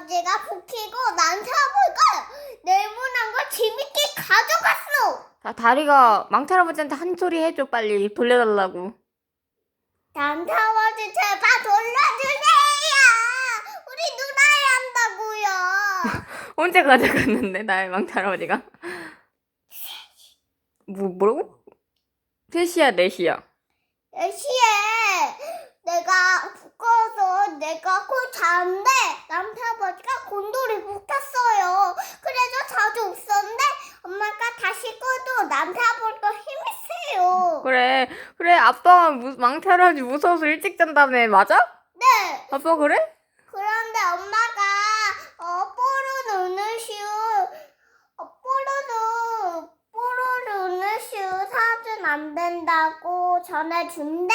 할아버지가 부키고 난타 할아버지가 네모난 걸 재밌게 가져갔어. 자, 다리가 망태 할아버지한테 한 소리 해줘, 빨리. 돌려달라고. 난타 할아버지 제발 돌려주세요. 우리 누나야 한다고요. 언제 가져갔는데, 나의 망태 할아버지가? 뭐, 뭐라고? 셋이야, 넷이야. 4시에 내가 부끄러워서 내가 꼭 자는데 남편아버지가 곤돌이 묶였어요. 그래서 자주 없었는데 꺼도 남편아버지가 힘이 세요. 그래, 그래, 아빠가 무, 망태 할아버지 무서워서 일찍 잔다며, 맞아? 네. 아빠 그래? 그런데 엄마가 어, 뽀로 누누슈 어, 뽀로로 뽀로 누누슈 사준 안 된다고 전해준대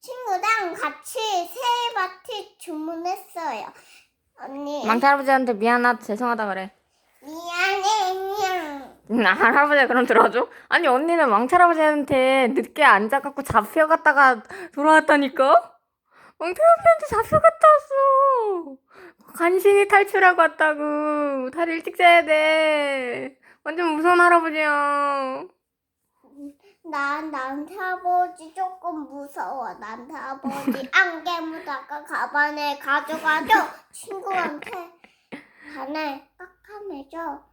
친구랑 같이 새바티 주문했어요. 언니 망태 할아버지한테 미안하다, 죄송하다 그래. 미안해 응, 아, 할아버지 그럼 들어줘? 아니 언니는 망태 할아버지한테 늦게 앉아갖고 잡혀갔다가 돌아왔다니까? 망태 할아버지한테 잡혀갔다 왔어 간신히 탈출하고 왔다고 다들 일찍 자야 돼 완전 무서운 할아버지야 난 아버지 조금 무서워. 아버지 안개 묻다가 가방에 가져가죠. 친구한테 반에 깜깜해져.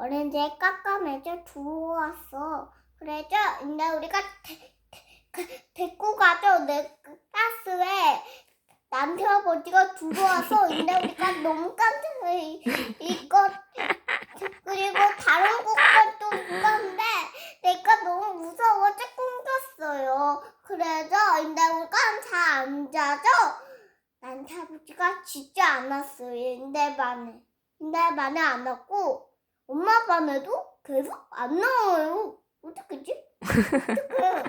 오렌지에 깜깜해져 들어왔어. 그래서 근데 우리가 데, 데, 데리고 가죠. 내 가스에 남편 아버지가 들어와서 근데 우리가 너무 깜짝해. 이거 그리고 다른 곳도 있는데 내가 너무 무서워서 꽁졌어요. 그래서 근데 우리가 잘 안 자죠? 난 아버지가 진짜 안 왔어요. 근데 반에. 근데 반에 안 왔고 엄마 반에도 계속 안 나와요. 어떡하지? 어떡해.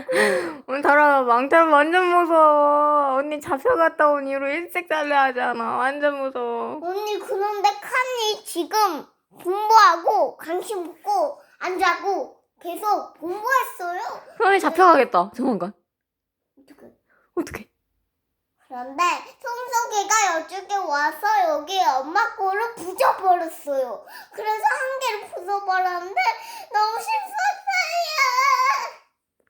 오늘 달아 할아버지 완전 무서워 언니 잡혀갔다 온 이후로 일찍 잘려 하잖아 완전 무서워 언니 그런데 칸이 지금 공부하고 간식 먹고 안 자고 계속 공부했어요. 언니 잡혀가겠다 조만간 어떡해. 어떡해 그런데 송석이가 이쪽에 와서 여기 엄마 부숴 버렸어요. 그래서 한 개를 부숴버렸는데 너무 실수했어요.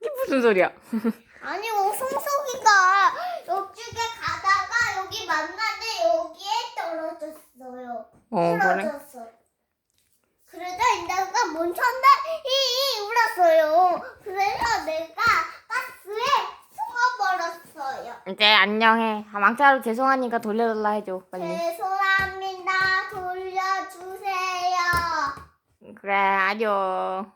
이게 무슨 소리야 아니 뭐 송석이가 이쪽에 가다가 여기 만나는데 여기에 떨어졌어요. 어 그래 떨어졌어. 그래서 인다가 멈췄는데 이 울었어요. 그래서 내가 가스에 숨어버렸어요. 이제 안녕해 아, 할아버지 죄송하니까 돌려달라 해줘 빨리. 돌려주세요. 그래, 아뇨.